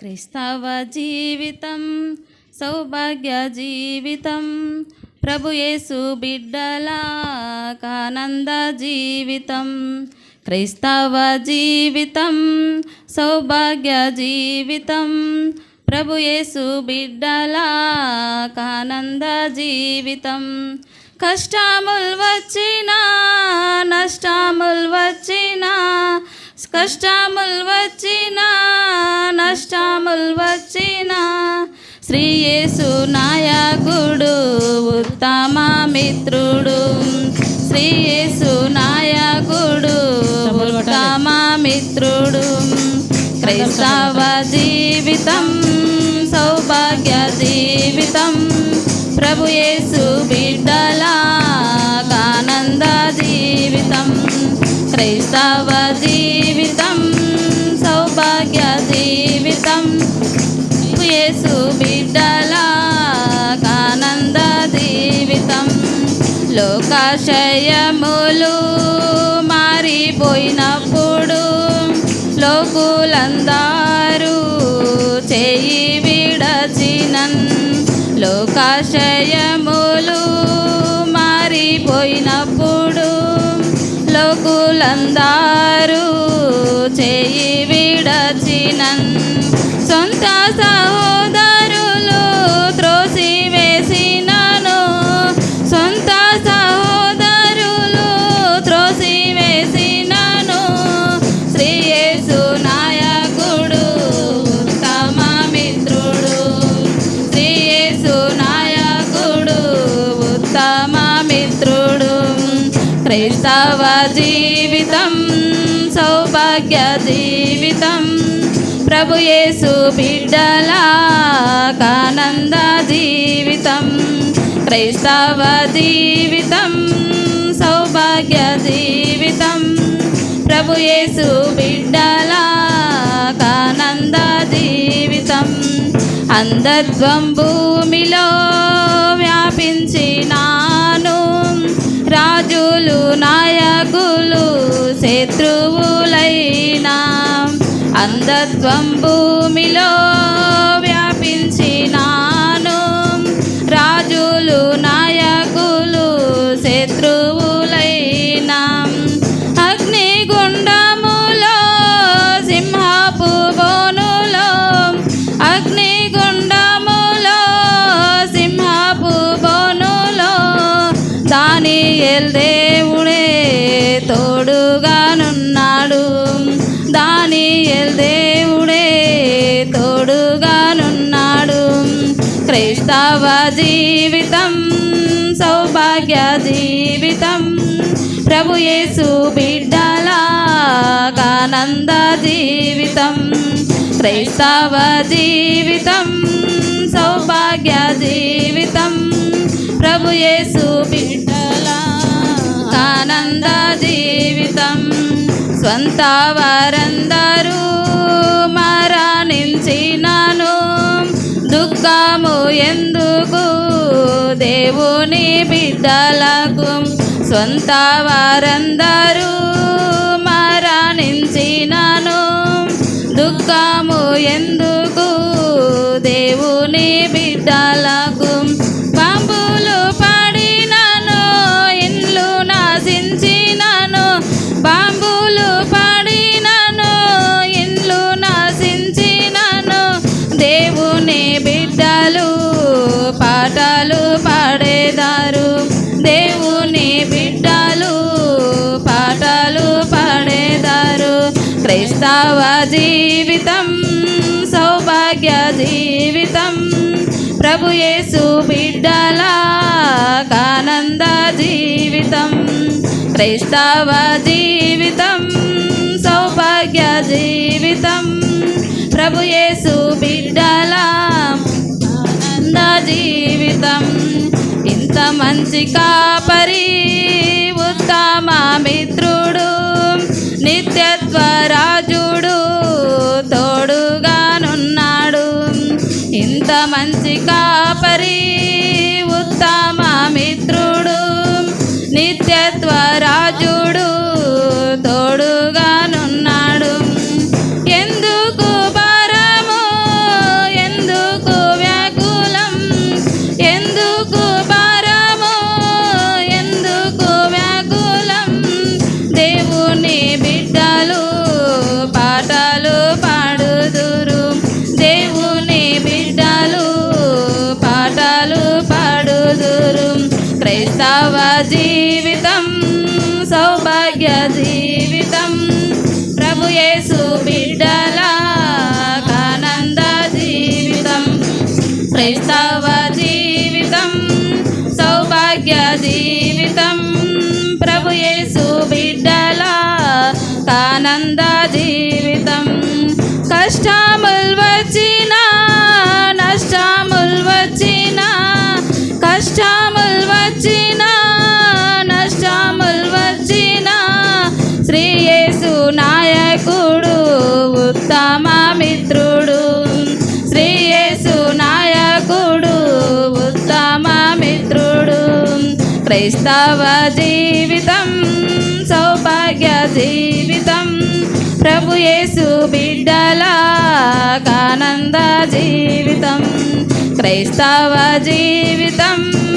క్రైస్తవ జీవితం సౌభాగ్య జీవితం ప్రభుయేసు యేసు కానంద జీవితం. క్రైస్తవ జీవితం సౌభాగ్య జీవితం ప్రభుయేసు యేసు కానంద జీవితం. కష్టములు వచ్చినా నష్టములు వచ్చినా కష్టములు వచ్చినా నష్టములు వచ్చినా శ్రీయేసు నాయకుడు ఉత్తమ మిత్రుడు. శ్రీయేసు నాయకుడు ఉత్తమ మిత్రుడు. క్రైస్తవ జీవితం సౌభాగ్య జీవితం ప్రభు యేసు బిడ్డల ఆనంద జీవితం. క్రైస్తవ జీవితం జీవితం. యేసు బిడ్డల కానంద జీవితం. లోకాశయములు మారిపోయినప్పుడు లోకులందారు చేయి విడచినన్. లోకాశయములు మారిపోయినప్పుడు లోకులందారు చేయి క్రైస్తవ జీవితం సౌభాగ్య జీవితం. ప్రభు యేసు బిడ్డల ఆనంద జీవితం. క్రైస్తవ జీవితం సౌభాగ్య జీవితం. ప్రభు యేసు బిడ్డల ఆనంద జీవితం. అంధత్వం శత్రువులైనా అంధత్వం భూమిలో తవ జీవితం సౌభాగ్య జీవితం. ప్రభు యేసు బిడ్డల ఆనంద జీవితం. క్రైస్తవ జీవితం సౌభాగ్య జీవితం. ప్రభు యేసు బిడ్డల ఆనంద జీవితం. స్వంత వారందరూ మరణించినాను. దుఃఖము ఎందుకు? దేవుని బిడ్డలకు స్వంత వారంద జీవితం సౌభాగ్య జీవితం. ప్రభుయేసు బిడ్డల ఆనంద జీవితం. క్రైస్తవ జీవితం సౌభాగ్య జీవితం. ప్రభుయేసు బిడ్డల ఆనంద జీవితం. ఇంత మంచి కాపరి ఉత్తమ మిత్రుడు నిత్యత్వ నిత్యత్వ రాజుడు జీవితం. ప్రభుయేసు బిడ్డల ఆనంద జీవితం. క్రైస్త శ్రీయేసు నాయకుడు ఉత్తమ మిత్రుడు. శ్రీయేసు నాయకుడు ఉత్తమ మిత్రుడు. క్రైస్తవ జీవితం సౌభాగ్య జీవితం. ప్రభు యేసు బిడ్డల ఆనంద జీవితం. క్రైస్తవ జీవితం